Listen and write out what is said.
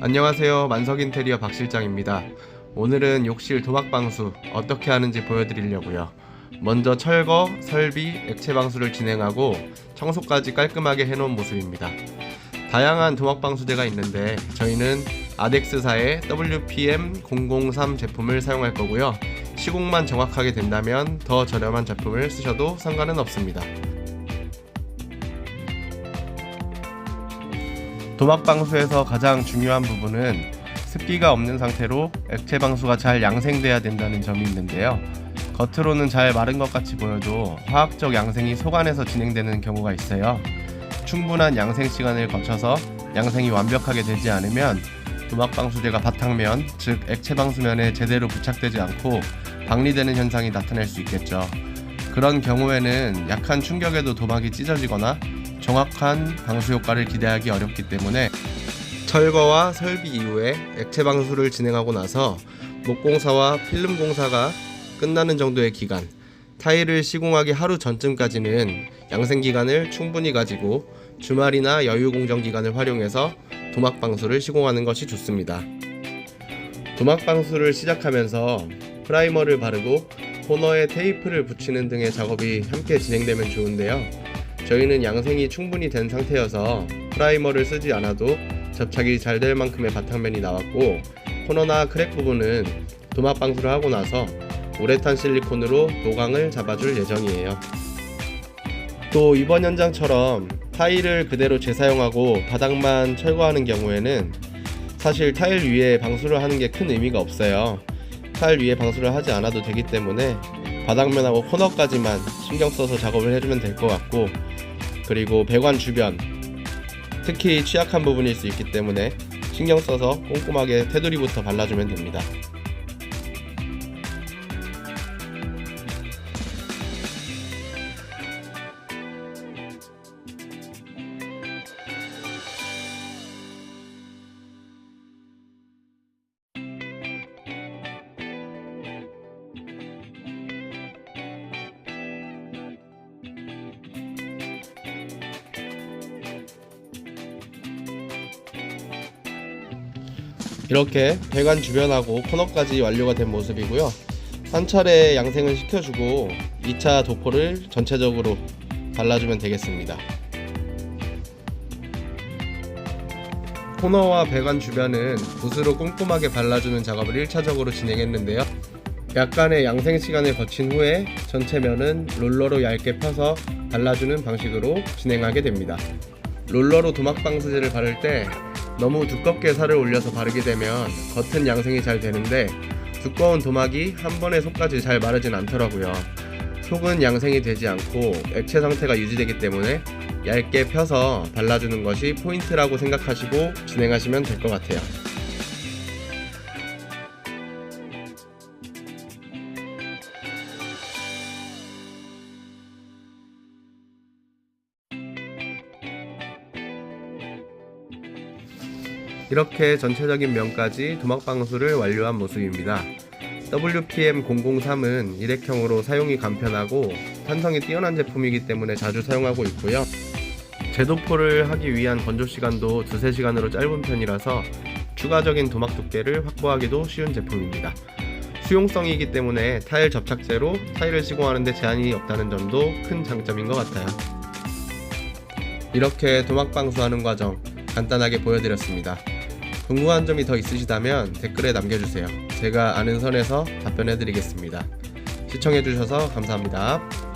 안녕하세요. 만석 인테리어 박 실장입니다. 오늘은 욕실 도막 방수 어떻게 하는지 보여드리려고요. 먼저 철거, 설비, 액체 방수를 진행하고 청소까지 깔끔하게 해놓은 모습입니다. 다양한 도막 방수대가 있는데 저희는 아덱스사의 WPM003 제품을 사용할 거고요. 시공만 정확하게 된다면 더 저렴한 제품을 쓰셔도 상관은 없습니다. 도막 방수에서 가장 중요한 부분은 습기가 없는 상태로 액체 방수가 잘 양생돼야 된다는 점이 있는데요. 겉으로는 잘 마른 것 같이 보여도 화학적 양생이 속 안에서 진행되는 경우가 있어요. 충분한 양생 시간을 거쳐서 양생이 완벽하게 되지 않으면 도막 방수제가 바탕면, 즉 액체 방수면에 제대로 부착되지 않고 방리되는 현상이 나타날 수 있겠죠. 그런 경우에는 약한 충격에도 도막이 찢어지거나 정확한 방수 효과를 기대하기 어렵기 때문에 철거와 설비 이후에 액체 방수를 진행하고 나서 목공사와 필름 공사가 끝나는 정도의 기간, 타일을 시공하기 하루 전쯤까지는 양생 기간을 충분히 가지고 주말이나 여유 공정 기간을 활용해서 도막 방수를 시공하는 것이 좋습니다. 도막 방수를 시작하면서 프라이머를 바르고 코너에 테이프를 붙이는 등의 작업이 함께 진행되면 좋은데요. 저희는 양생이 충분히 된 상태여서 프라이머를 쓰지 않아도 접착이 잘 될 만큼의 바탕면이 나왔고 코너나 크랙 부분은 도막 방수를 하고 나서 우레탄 실리콘으로 도강을 잡아줄 예정이에요. 또 이번 현장처럼 타일을 그대로 재사용하고 바닥만 철거하는 경우에는 사실 타일 위에 방수를 하는 게 큰 의미가 없어요. 타일 위에 방수를 하지 않아도 되기 때문에 바닥면하고 코너까지만 신경 써서 작업을 해주면 될 것 같고 그리고 배관 주변 특히 취약한 부분일 수 있기 때문에 신경 써서 꼼꼼하게 테두리부터 발라주면 됩니다. 이렇게 배관 주변하고 코너까지 완료가 된 모습이고요. 한 차례 양생을 시켜주고 2차 도포를 전체적으로 발라주면 되겠습니다. 코너와 배관 주변은 붓으로 꼼꼼하게 발라주는 작업을 1차적으로 진행했는데요. 약간의 양생 시간을 거친 후에 전체 면은 롤러로 얇게 펴서 발라주는 방식으로 진행하게 됩니다. 롤러로 도막 방수제를 바를 때 너무 두껍게 살을 올려서 바르게 되면 겉은 양생이 잘 되는데 두꺼운 도막이 한 번에 속까지 잘 마르진 않더라고요. 속은 양생이 되지 않고 액체 상태가 유지되기 때문에 얇게 펴서 발라주는 것이 포인트라고 생각하시고 진행하시면 될 것 같아요. 이렇게 전체적인 면까지 도막 방수를 완료한 모습입니다. WPM003은 일회형으로 사용이 간편하고 탄성이 뛰어난 제품이기 때문에 자주 사용하고 있고요. 재도포를 하기 위한 건조 시간도 두세 시간으로 짧은 편이라서 추가적인 도막 두께를 확보하기도 쉬운 제품입니다. 수용성이기 때문에 타일 접착제로 타일을 시공하는데 제한이 없다는 점도 큰 장점인 것 같아요. 이렇게 도막 방수하는 과정 간단하게 보여드렸습니다. 궁금한 점이 더 있으시다면 댓글에 남겨주세요. 제가 아는 선에서 답변해드리겠습니다. 시청해주셔서 감사합니다.